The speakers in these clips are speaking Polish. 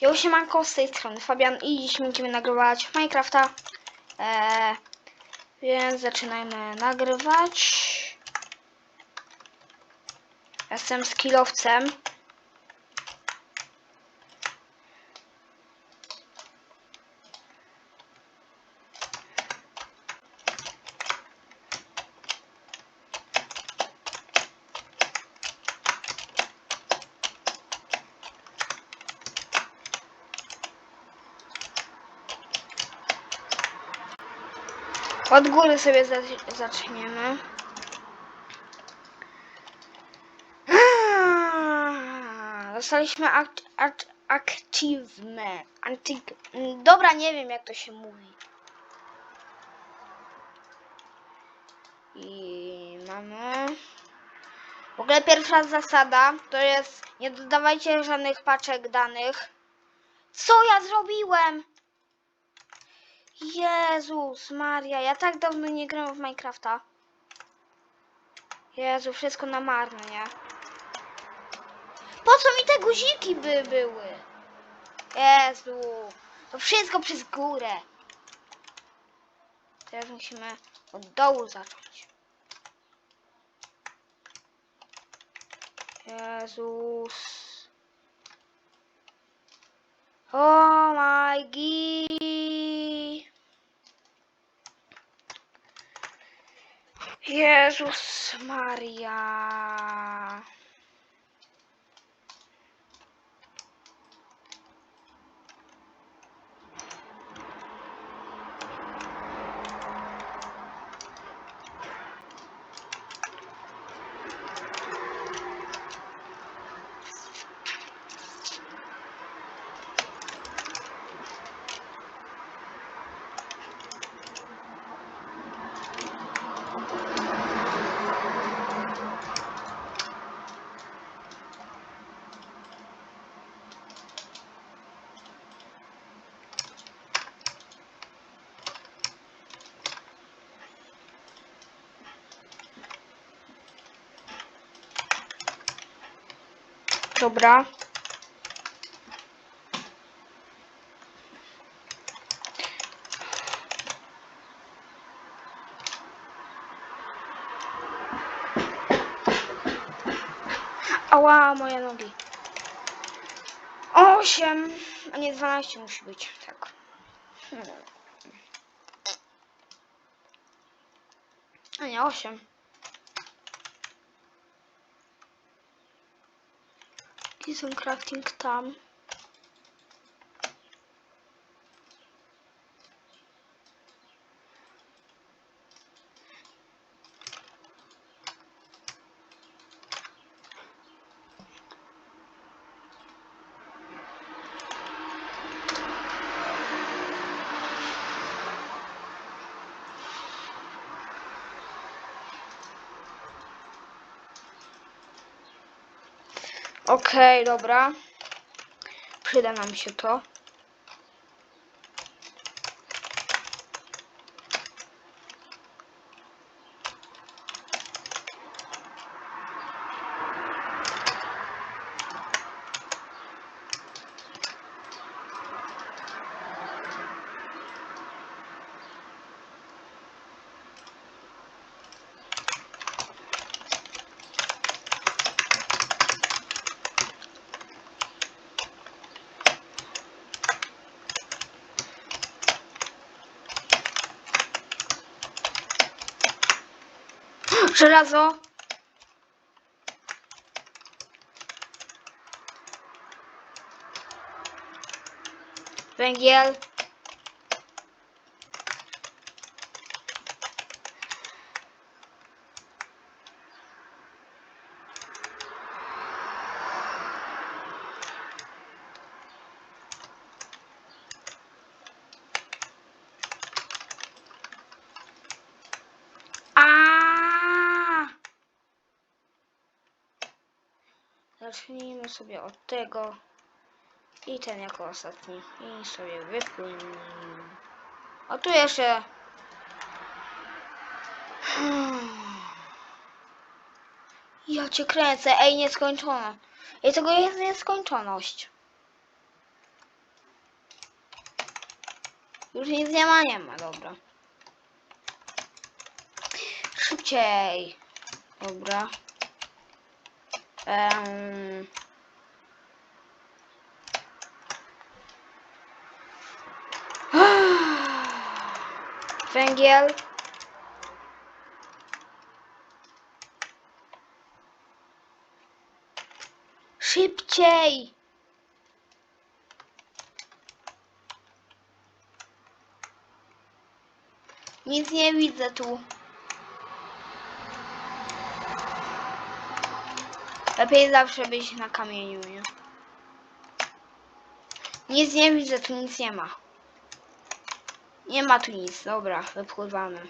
Ja siemanko z tej strony Fabian i dziś będziemy nagrywać Minecrafta. Eee, więc zaczynajmy nagrywać. Jestem skillowcem. Od góry sobie za- zaczniemy. Ah, Dostaliśmy. Antyk... Dobra, nie wiem jak to się mówi. I mamy... W ogóle pierwsza zasada to jest nie dodawajcie żadnych paczek danych. Co ja zrobiłem? Jezus Maria, ja tak dawno nie grałem w Minecrafta. Jezu, wszystko na marne, nie? Po co mi te guziki by były? Jezu, to wszystko przez górę. Teraz musimy od dołu zacząć. Jezus. Oh my god. Jezus Maria. Dobra. Ała, moje nogi. Osiem, a nie dwanaście musi być, tak. Hmm. A nie, osiem. Gdzie crafting tam? Okej, dobra. Przyda nam się to. Żelazo. Węgiel. zacznijmy sobie od tego. I ten jako ostatni. I sobie wypłyniemy a tu jeszcze. Hmm. Ja cię kręcę, ej nieskończona. I tego jest nieskończoność. Już nic nie ma, nie ma, dobra. Szybciej. Dobra. Em. Węgiel. Szybciej! Nic nie widzę tu. Lepiej zawsze być na kamieniu, nie? Nic nie widzę, tu nic nie ma. Nie ma tu nic, dobra, wypływamy.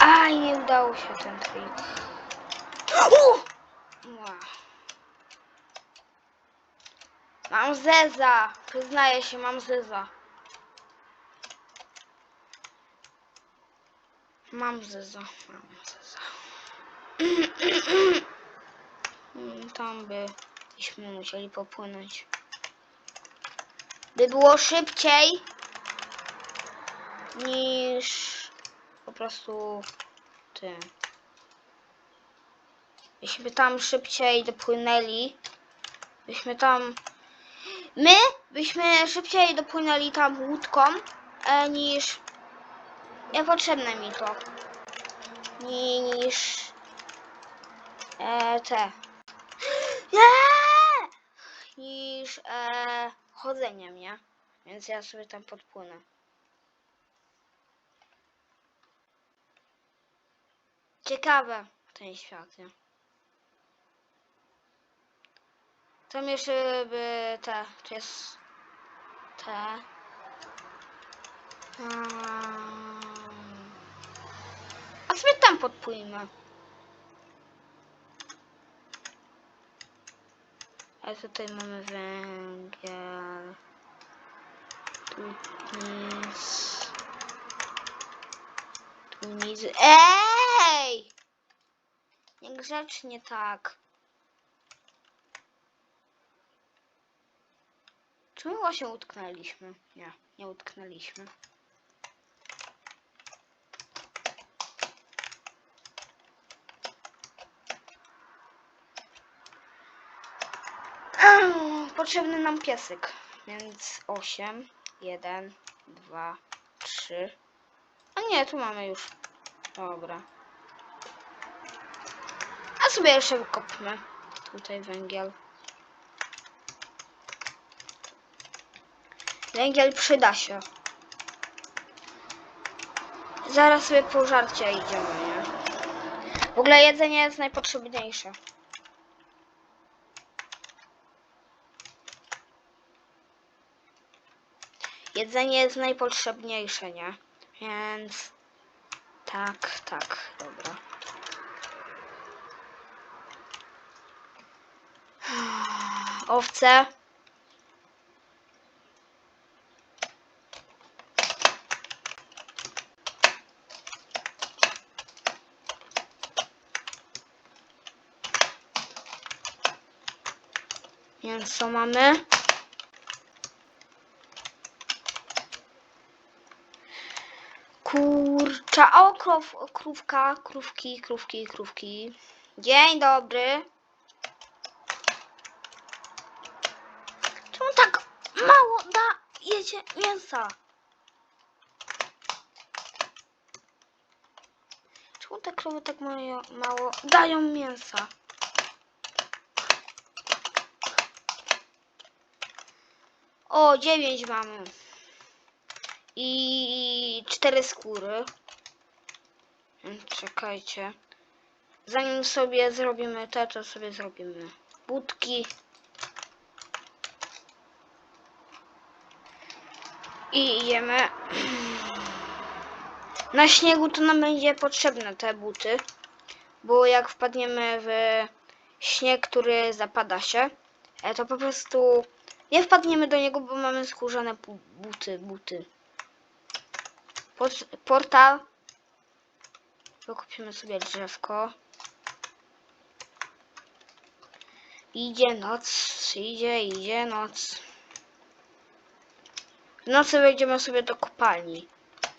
Aj, nie udało się ten! Mam zeza, przyznaję się, mam zeza. Mam zeza, mam zeza. Mm, Tam byśmy musieli popłynąć. By było szybciej niż po prostu ty. Byśmy tam szybciej dopłynęli. Byśmy tam. My byśmy szybciej dopłynęli tam łódką e, niż. Niepotrzebne mi to. Ni, niż. E, te. Nie! Niż e, chodzeniem, nie? Więc ja sobie tam podpłynę. Ciekawe ten świat, nie? Tam jeszcze by te, czy jest. Um, a sobie tam podpłyjmy. A tutaj mamy węgiel. Tu nic. Tu nic. Ej! Niegrzecznie tak. Czy my właśnie utknęliśmy? Nie, nie utknęliśmy. Ehm, Potrzebny nam piesek, więc 8, 1, 2, 3. A nie, tu mamy już. Dobra. A sobie jeszcze wykopmy. Tutaj węgiel. Węgiel przyda się. Zaraz sobie po żarcie idziemy, nie? W ogóle jedzenie jest najpotrzebniejsze. Jedzenie jest najpotrzebniejsze, nie? Więc tak, tak, dobra. Owce. Mięso mamy. Kurcza, o krow, krówka, krówki, krówki, krówki. Dzień dobry. Czemu tak mało dajecie mięsa? Czemu te krowy tak mało dają mięsa? O, dziewięć mamy. I cztery skóry. Mm, Czekajcie. Zanim sobie zrobimy te, to sobie zrobimy budki. I jemy. Na śniegu to nam będzie potrzebne te buty. Bo jak wpadniemy w śnieg, który zapada się, e, to po prostu nie wpadniemy do niego, bo mamy skórzane bu- buty, buty. Portal. Wykupimy sobie drzewko. Idzie noc, idzie, idzie noc. W nocy wejdziemy sobie do kopalni.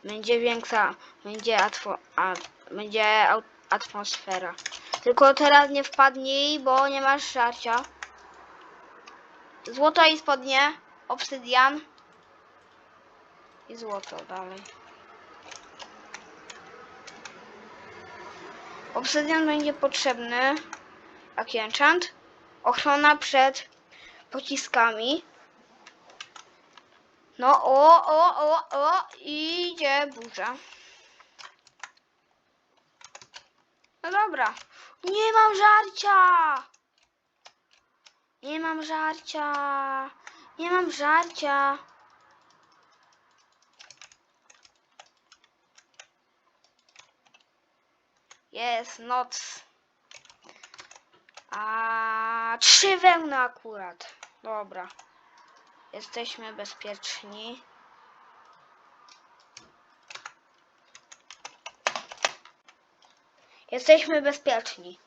Będzie większa, będzie, atwo, a, będzie atmosfera. Tylko teraz nie wpadnij, bo nie masz żarcia. Złoto i spodnie, obsydian i złoto dalej. Obsydian będzie potrzebny. Jaki enchant? Ochrona przed pociskami. No, o, o, o, o, idzie burza. No dobra. Nie mam żarcia! Nie mam żarcia! Nie mam żarcia! Jest noc. A trzy wełny akurat. Dobra. Jesteśmy bezpieczni. Jesteśmy bezpieczni.